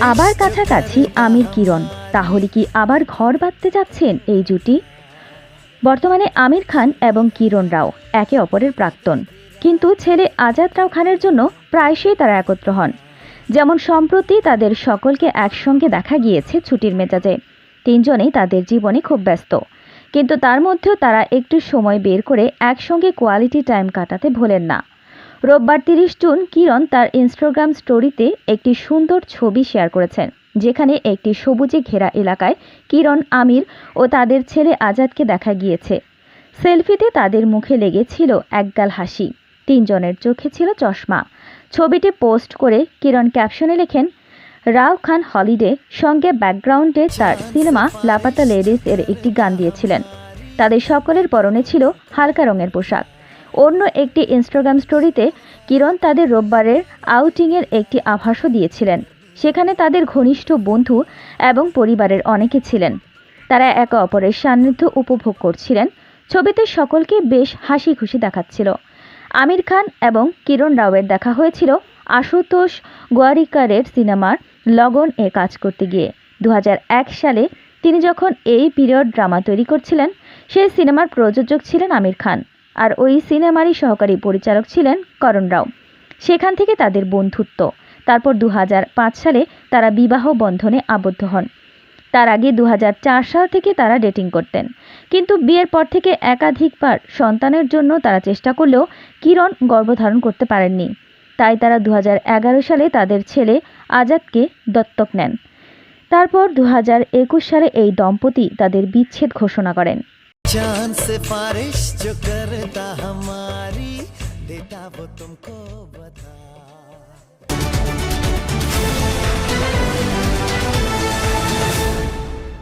আবার কাছাকাছি আমির কিরণ, তাহলে কি আবার ঘর বাঁধতে যাচ্ছেন এই জুটি? বর্তমানে আমির খান এবং কিরণ রাও একে অপরের প্রাক্তন। কিন্তু ছেলে আজাদ রাও খানের জন্য প্রায়শই তারা একত্র হন। যেমন সম্প্রতি তাদের সকলকে একসঙ্গে দেখা গিয়েছে ছুটির মেজাজে। তিনজনেই তাদের জীবনে খুব ব্যস্ত। কিন্তু তার মধ্যেও তারা একটু সময় বের করে একসঙ্গে কোয়ালিটি টাইম কাটাতে ভোলেন না। রোববার তিরিশ জুন কিরণ তার ইনস্টাগ্রাম স্টোরিতে একটি সুন্দর ছবি শেয়ার করেছেন, যেখানে একটি সবুজে ঘেরা এলাকায় কিরণ, আমির ও তাদের ছেলে আজাদকে দেখা গিয়েছে। সেলফিতে তাদের মুখে লেগেছিল একগাল হাসি, তিনজনের চোখে ছিল চশমা। ছবিটি পোস্ট করে কিরণ ক্যাপশনে লেখেন, রাও খান হলিডে সঙ্গে ব্যাকগ্রাউন্ডে তার সিনেমা লাপাতা লেডিস এর একটি গান দিয়েছিলেন। তাদের সকলের পরনে ছিল হালকা রঙের পোশাক। অন্য একটি ইনস্টাগ্রাম স্টোরিতে কিরণ তাদের রোববারের আউটিংয়ের একটি আভাসও দিয়েছিলেন। সেখানে তাদের ঘনিষ্ঠ বন্ধু এবং পরিবারের অনেকে ছিলেন। তারা একে অপরের সান্নিধ্য উপভোগ করছিলেন। ছবিতে সকলকে বেশ হাসি খুশি দেখাচ্ছিল। আমির খান এবং কিরণ রাওয়ের দেখা হয়েছিল আশুতোষ গোয়ারিকারের সিনেমার লগন এ কাজ করতে গিয়ে। দু হাজার এক সালে তিনি যখন এই পিরিয়ড ড্রামা তৈরি করছিলেন, সেই সিনেমার প্রযোজক ছিলেন আমির খান। আর ওই সিনেমারই সহকারী পরিচালক ছিলেন করণ রাও। সেখান থেকে তাদের বন্ধুত্ব। তারপর দু হাজার পাঁচ সালে তারা বিবাহ বন্ধনে আবদ্ধ হন। তার আগে দু হাজার চার সাল থেকে তারা ডেটিং করতেন। কিন্তু বিয়ের পর থেকে একাধিকবার সন্তানের জন্য তারা চেষ্টা করলেও কিরণ গর্ভধারণ করতে পারেননি। তাই তারা দু হাজার এগারো সালে তাদের ছেলে আজাদকে দত্তক নেন। তারপর দু হাজার একুশ সালে এই দম্পতি তাদের বিচ্ছেদ ঘোষণা করেন। चाँद से फारिश जो करता हमारी देता वो तुमको बता।